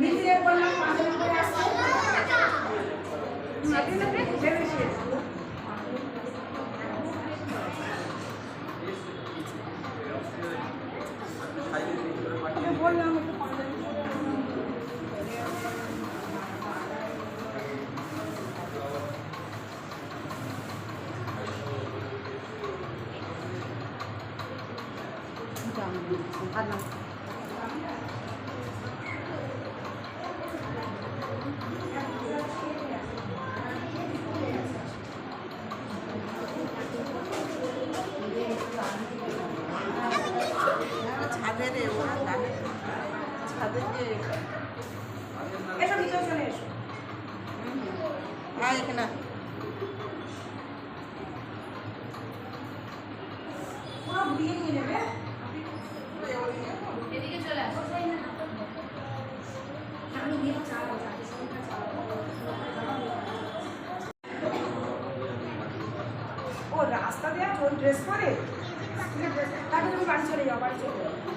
মিলিয়ে বললাম পাঁচজন করে আসছে ভেবেছি বললাম একটু পাঁচজন ছাদের যে এসো ভিতরে চলে এসো। হ্যাঁ এখানে পুরো ঘুরিয়ে নিয়ে নেবে ও রাস্তা দিয়ে কোন ড্রেস পরে? ড্রেস তাকে তুমি বাড়ি চলে যাও বাড়ি চলে যাও।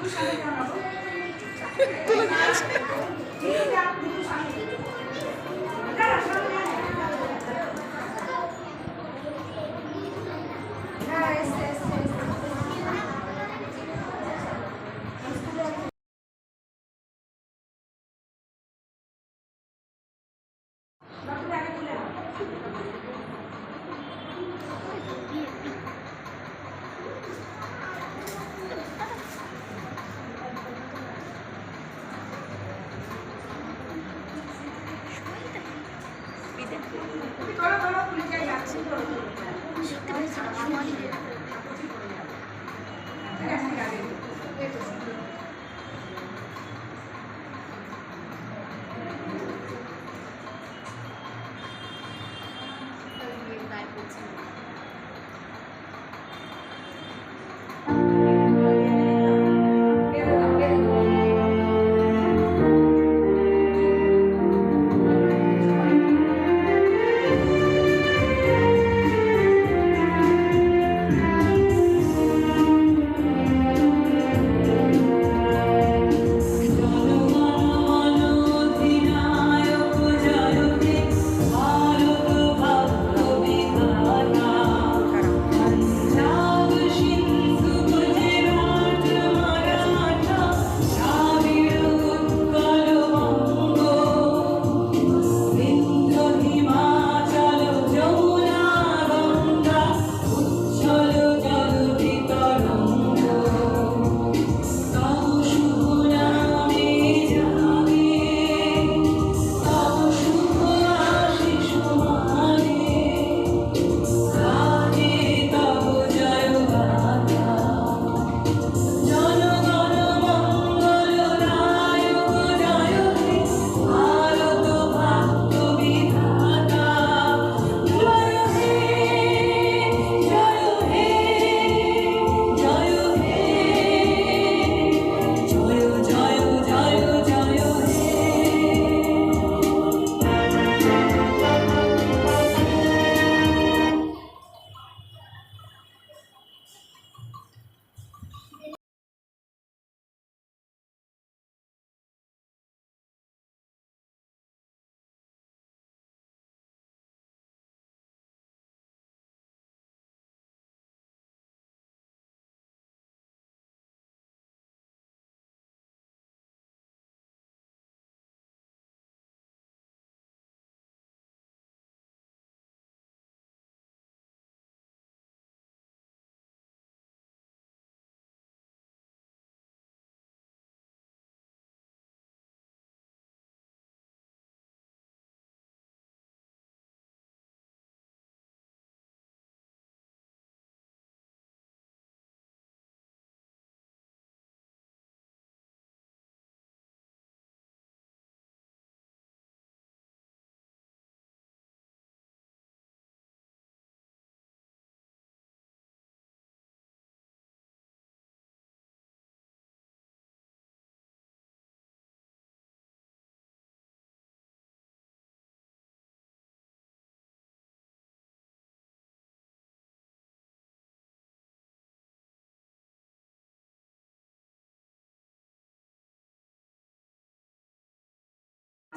ঠিক আছে,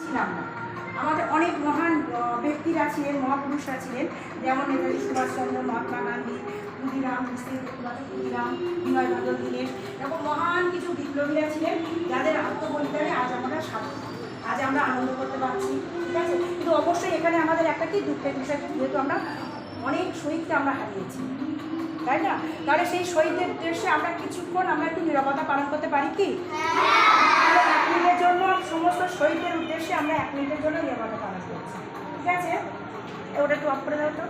ছিলাম না। আমাদের অনেক মহান ব্যক্তিরা ছিলেন, মহাপুরুষরা ছিলেন। যেমন নেতাজি সুভাষচন্দ্র, মহাত্মা গান্ধী, ক্ষুদিরাম মুসলিম ক্ষুদিরাম, বিনয় বাদল দীনেশ এরকম মহান কিছু বিপ্লবীরা ছিলেন যাদের আত্মবলিদানে আজ আমরা সার্থক আজ আমরা আনন্দ করতে পারছি, ঠিক আছে? কিন্তু অবশ্যই এখানে আমাদের একটা কি দুঃখের বিষয়, যেহেতু আমরা অনেক শহীদকে আমরা হারিয়েছি, তাই না? তাহলে সেই শহীদের উদ্দেশ্যে আমরা কিছুক্ষণ আমরা একটু নিরাপত্তা পালন করতে পারি কি? তাহলে জন্য সমস্ত শহীদের উদ্দেশ্যে আমরা এক মিনিটের জন্য নিরাপত্তা পালন করছি ঠিক আছে ওটা একটু অফ করে দাও তো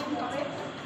কি হবে?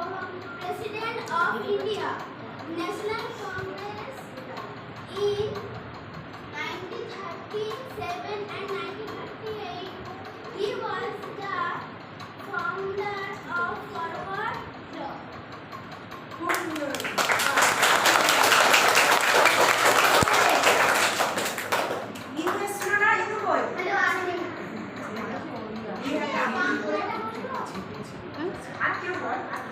in 1897 at Kotak in Odisha. He was the organist of Azad Hind Fauj. Netaji Subhash Chandra Bose was was elected President of India National Congress in 1937 and 1938. He was the founder of Forward Bloc. খুব সুন্দর ইংরেজ ছিল না হিন্দু বই Hello, Asmin. আর কেউ বল আর কেউ